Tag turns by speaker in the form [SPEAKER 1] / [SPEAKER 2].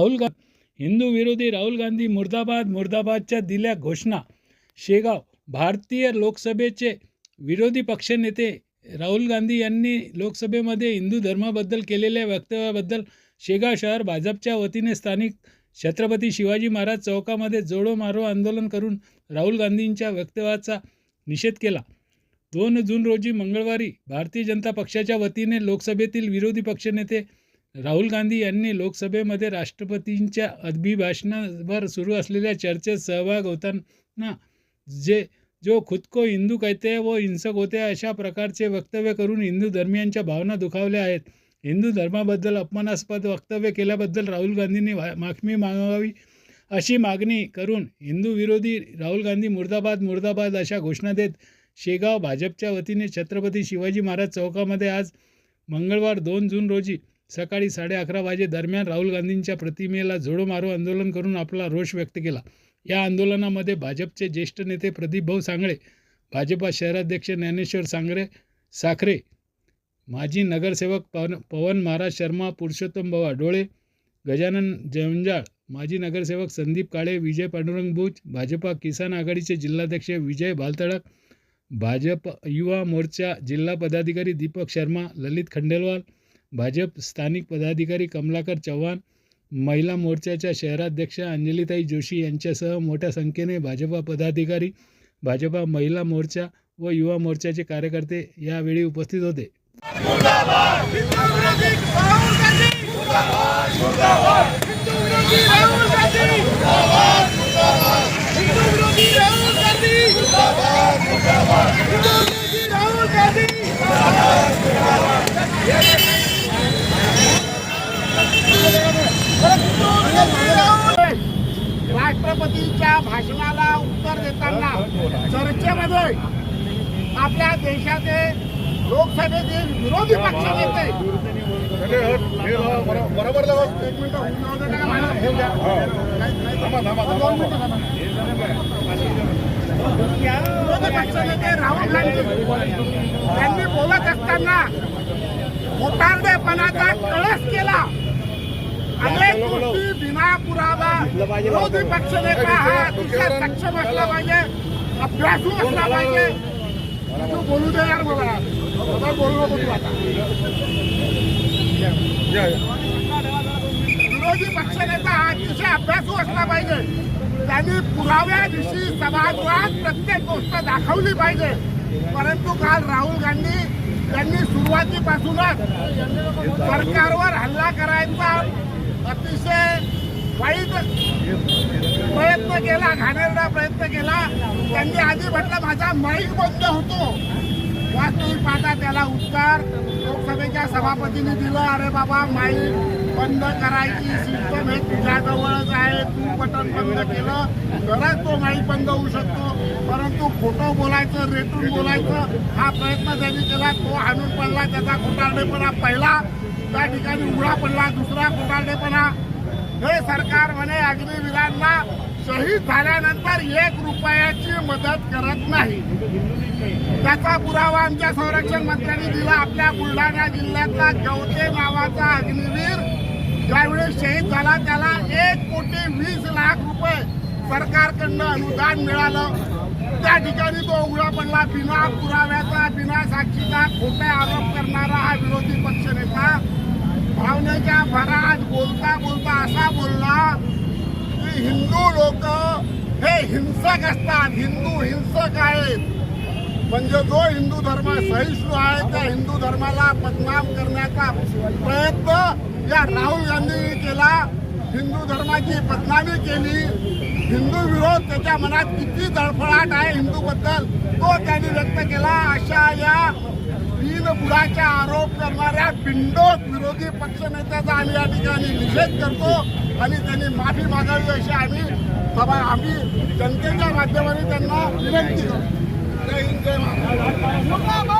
[SPEAKER 1] राहुल गा हिंदू विरोधी राहुल गांधी मुर्दाबाद मुर्दाबादच्या दिल्या घोषणा. शेगाव भारतीय लोकसभेचे विरोधी पक्षनेते राहुल गांधी यांनी लोकसभेमध्ये हिंदू धर्माबद्दल केलेल्या वक्तव्याबद्दल शेगाव शहर भाजपच्या वतीने स्थानिक छत्रपती शिवाजी महाराज चौकामध्ये जोडो मारो आंदोलन करून राहुल गांधींच्या वक्तव्याचा निषेध केला. दोन जून रोजी मंगळवारी भारतीय जनता पक्षाच्या वतीने लोकसभेतील विरोधी पक्षनेते राहुल गांधी यांनी लोकसभेमध्ये राष्ट्रपतींच्या अभिभाषणावर सुरू असलेल्या चर्चेत सहभाग होताना जे जो खुद को हिंदू कहते व वो हिंसक होते अशा प्रकारचे वक्तव्य करून हिंदू धर्मियांच्या भावना दुखावल्या आहेत. हिंदू धर्माबद्दल अपमानास्पद वक्तव्य केल्याबद्दल राहुल गांधींनी माफी मागावी अशी मागणी करून हिंदू विरोधी राहुल गांधी मुर्दाबाद मुर्दाबाद अशा घोषणा देत शेगाव भाजपच्या वतीने छत्रपती शिवाजी महाराज चौकामध्ये आज मंगळवार दोन जून रोजी सकाळी साडे अकरा वाजे दरम्यान राहुल गांधींच्या प्रतिमेला झोडो मारो आंदोलन करून आपला रोष व्यक्त केला. या आंदोलनामध्ये भाजपचे ज्येष्ठ नेते प्रदीप भाऊ सांगळे भाजपा शहराध्यक्ष ज्ञानेश्वर सांगरे साखरे माजी नगरसेवक पवन पवन महाराज शर्मा पुरुषोत्तम बवा डोळे गजानन जंजाळ माजी नगरसेवक संदीप काळे विजय पांडुरंग भुज भाजपा किसान आघाडीचे जिल्हाध्यक्ष विजय भालतडक भाजप युवा मोर्चा जिल्हा पदाधिकारी दीपक शर्मा ललित खंडेलवाल भाजप स्थानिक पदाधिकारी कमलाकर चव्हाण महिला मोर्चाच्या शहराध्यक्ष अंजलीताई जोशी यांच्यासह मोठ्या संख्येने भाजपा पदाधिकारी भाजपा महिला मोर्चा व युवा मोर्चाचे कार्यकर्ते यावेळी उपस्थित होते
[SPEAKER 2] राहुल गांधी हिंदू विरोधी राहुल गांधी हिंदू विरोधी राहुल गांधी हिंदू विरोधी राहुल गांधी त्यांच्या भाषणाला उत्तर देताना चर्चेमध्ये आपल्या देशाचे लोकसभेतील विरोधी पक्ष नेते
[SPEAKER 3] बरोबर
[SPEAKER 2] विरोधी पक्ष नेते राहुल गांधी. यांनी बोलत असताना मोटारडेपणाचा कळस केला अनेक गोष्टी बिना विरोधी पक्ष नेता हा अतिशय सक्षम असला पाहिजे. अभ्यासू असला पाहिजे. तू बोलू दे यार मला मला बोलू नको तू आता.
[SPEAKER 3] या, या.
[SPEAKER 2] विरोधी पक्षनेता हा अतिशय अभ्यासू असला पाहिजे. त्यांनी पुराव्याविषयी सभागृहात प्रत्येक गोष्ट दाखवली पाहिजे. परंतु काल राहुल गांधी यांनी सुरुवातीपासूनच सरकारवर हल्ला करायचा अतिशय वाईट प्रयत्न केला घाणेरडा प्रयत्न केला. त्यांनी आधी म्हटलं माझा माईक बंद होतो. वास्तविक पाहता त्याला उत्तर लोकसभेच्या सभापतीने दिलं अरे बाबा माईक बंद करायची सिस्टम हे तुझ्याजवळच आहे तू बटन बंद केलं. तरच तो माईक बंद होऊ शकतो परंतु खोटं बोलायचं रेटून बोलायचं हा प्रयत्न त्यांनी केला. तो हाणून पडला त्याचा खोटारडेपणा पहिला. त्या ठिकाणी उघडा पडला दुसरा खोटारडेपणा. हे सरकार म्हणे अग्निवीरांना शहीद झाल्यानंतर एक रुपयाची मदत करत नाही. त्याचा पुरावा आमच्या संरक्षण मंत्र्यांनी दिला. आपल्या बुलढाणा जिल्ह्यातला गवते नावाचा अग्निवीर ज्यावेळी शहीद झाला त्याला एक कोटी वीस लाख रुपये सरकारकडनं अनुदान मिळालं. त्या ठिकाणी तो उघडा पडला. बिना पुराव्याचा बिना साक्षीचा खोटे आरोप करणारा हा विरोधी पक्षनेता भावनेच्या भरा बोलता बोलता असा बोलला की हिंदू लोक हे हिंसक असतात. हिंदू हिंसक आहेत. म्हणजे जो हिंदू धर्म सहिष्णू आहे त्या हिंदू धर्माला बदनाम करण्याचा प्रयत्न या राहुल गांधींनी केला. हिंदू धर्माची बदनामी केली. हिंदू विरोध त्याच्या मनात किती धडफडाट आहे हिंदू बद्दल तो त्यांनी व्यक्त केला. अशा या बिनबुडाचा आरोप करणाऱ्या बिंडोक विरोधी पक्षनेत्याचा आम्ही या ठिकाणी निषेध करतो आणि त्यांनी माफी मागावी अशी आम्ही सभा आम्ही जनतेच्या माध्यमाने त्यांना विनंती करतो. जय हिंद जय मुर्दाबाद.